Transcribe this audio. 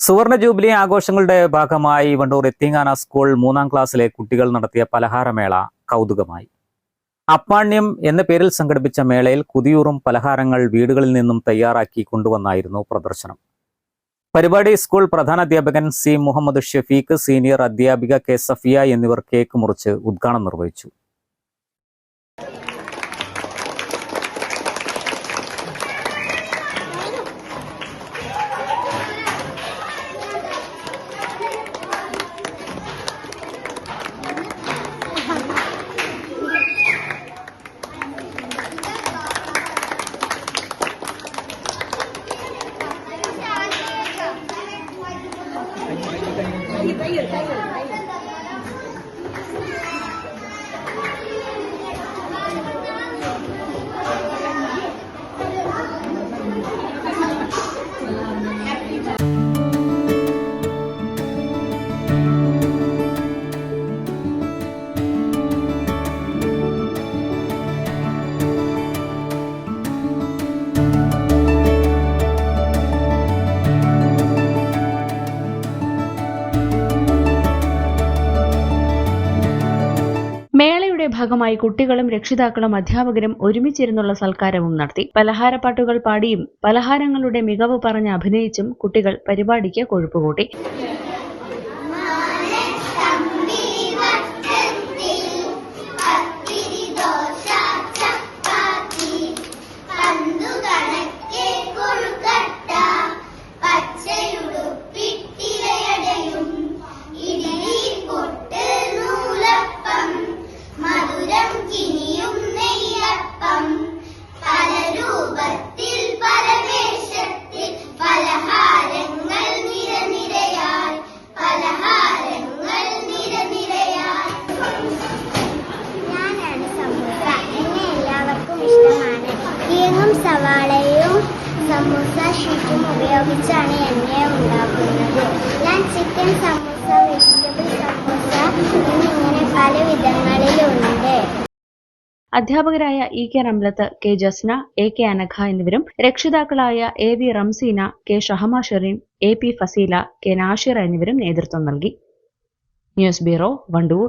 സുവർണ ജൂബിലി ആഘോഷങ്ങളുടെ ഭാഗമായി വണ്ടൂർ എത്തിങ്ങാന സ്കൂൾ മൂന്നാം ക്ലാസ്സിലെ കുട്ടികൾ നടത്തിയ പലഹാരമേള കൗതുകമായി. അപ്പാണ്യം എന്ന പേരിൽ സംഘടിപ്പിച്ച മേളയിൽ കുതിയൂറും പലഹാരങ്ങൾ വീടുകളിൽ നിന്നും തയ്യാറാക്കി കൊണ്ടുവന്നായിരുന്നു പ്രദർശനം. പരിപാടി സ്കൂൾ പ്രധാനാധ്യാപകൻ സി മുഹമ്മദ് ഷെഫീഖ് സീനിയർ അധ്യാപിക കെ സഫിയ എന്നിവർ കേക്ക് മുറിച്ച് ഉദ്ഘാടനം നിർവഹിച്ചു. 可以，可以，可以。മേളയുടെ ഭാഗമായി കുട്ടികളും രക്ഷിതാക്കളും അധ്യാപകരും ഒരുമിച്ചിരുന്നുള്ള സൽക്കാരവും നടത്തി. പലഹാരപ്പാട്ടുകൾ പാടിയും പലഹാരങ്ങളുടെ മികവ് പറഞ്ഞ് അഭിനയിച്ചും കുട്ടികൾ പരിപാടിക്ക് കൊഴുപ്പുകൂട്ടി സവാളയും സമൂസ ഷീറ്റും ഉപയോഗിച്ചാണ് എണ്ണ ഉണ്ടാക്കുന്നത്. ഞാൻ ചിക്കൻ സമൂസ വെജിറ്റബിൾ സമൂസ എന്നിങ്ങനെ പല വിധങ്ങളിലുണ്ട്. അധ്യാപകരായ E K Ramlath K Jasna A K Anagha എന്നിവരും രക്ഷിതാക്കളായ A V Ramseena K Shahama Shereem A P Faseela K Nashira എന്നിവരും നേതൃത്വം നൽകി. News bureau Wandoor.